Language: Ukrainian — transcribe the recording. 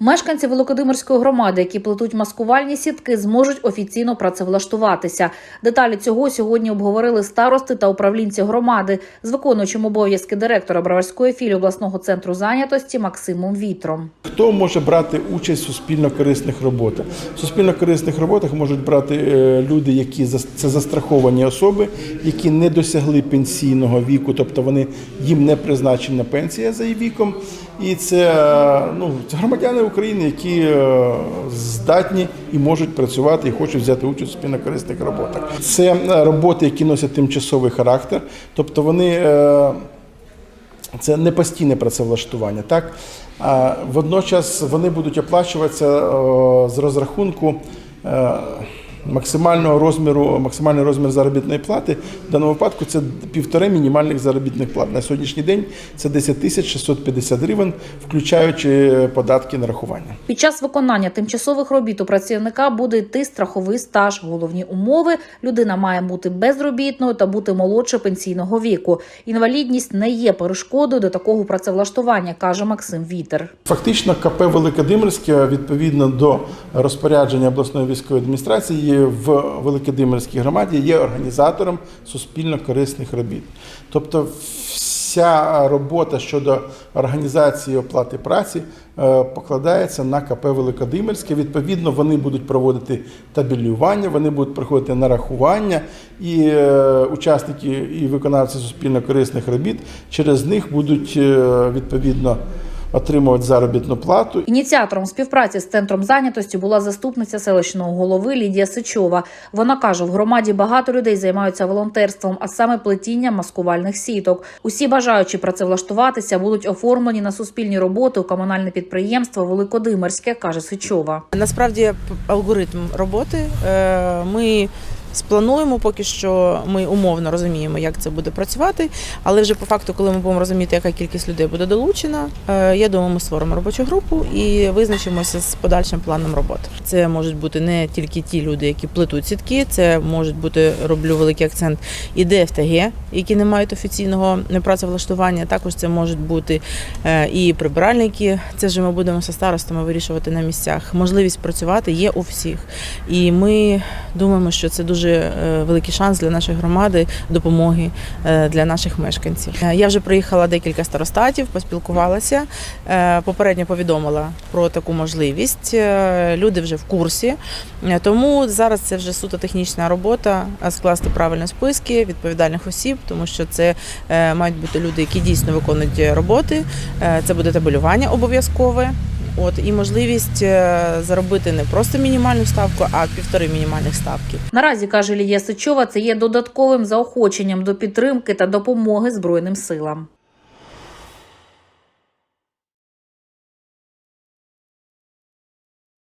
Мешканці Великодимирської громади, які плетуть маскувальні сітки, зможуть офіційно працевлаштуватися. Деталі цього сьогодні обговорили старости та управлінці громади з виконуючим обов'язки директора Броварської філії обласного центру зайнятості Максимом Вітром. Хто може брати участь в суспільно-корисних роботах? В суспільно-корисних роботах можуть брати е, люди, які це застраховані особи, які не досягли пенсійного віку, тобто вони їм не призначена пенсія за її віком. І це, е, ну, це громадяни України, які е, здатні і можуть працювати і хочуть взяти участь у суспільно-корисних роботах. Це е, роботи, які носять тимчасовий характер, тобто вони. це не постійне працевлаштування. Так? Водночас вони будуть оплачуватися з розрахунку максимального розміру, максимальний розмір заробітної плати. В даному випадку це півтори мінімальних заробітних плат. На сьогоднішній день це 10 тисяч 650 гривень, включаючи податки нарахування. Під час виконання тимчасових робіт у працівника буде йти страховий стаж. Головні умови людина має бути безробітною та бути молодше пенсійного віку. Інвалідність не є перешкодою до такого працевлаштування, каже Максим Вітер. Фактично, КП Великодимирське відповідно до розпорядження обласної військової адміністрації в Великодимирській громаді є організатором суспільно-корисних робіт. Тобто, вся робота щодо організації оплати праці е, покладається на КП Великодимирське. Відповідно, вони будуть проводити табелювання, вони будуть проходити нарахування, і е, учасники і виконавці суспільно-корисних робіт через них будуть е, відповідно отримувати заробітну плату. Ініціатором співпраці з центром зайнятості була заступниця селищного голови Лідія Сичова. Вона каже, в громаді багато людей займаються волонтерством, а саме плетінням маскувальних сіток. Усі бажаючі працевлаштуватися будуть оформлені на суспільні роботи у комунальне підприємство Великодимирське, каже Сичова. Насправді алгоритм роботи е, ми сплануємо поки що. Ми умовно розуміємо, як це буде працювати. Але вже по факту, коли ми будемо розуміти, яка кількість людей буде долучена, е, я думаю, ми створимо робочу групу і визначимося з подальшим планом роботи. Це можуть бути не тільки ті люди, які плетуть сітки, це можуть бути роблю великий акцент і ДФТГ, які не мають офіційного працевлаштування. Також це можуть бути е, і прибиральники. Це вже ми будемо зі старостами вирішувати на місцях. Можливість працювати є у всіх, і ми думаємо, що це дуже е, великий шанс для нашої громади допомоги е, для наших мешканців. Е, Я вже приїхала декілька старостатів, поспілкувалася. Попередньо повідомила про таку можливість. Люди вже в курсі. Тому зараз це вже суто технічна робота скласти правильні списки відповідальних осіб, тому що це мають бути люди, які дійсно виконують роботи. Це буде табелювання обов'язкове. От і можливість е, заробити не просто мінімальну ставку, а півтори мінімальних ставки. Наразі каже Лія Сичова, це є додатковим заохоченням до підтримки та допомоги Збройним силам.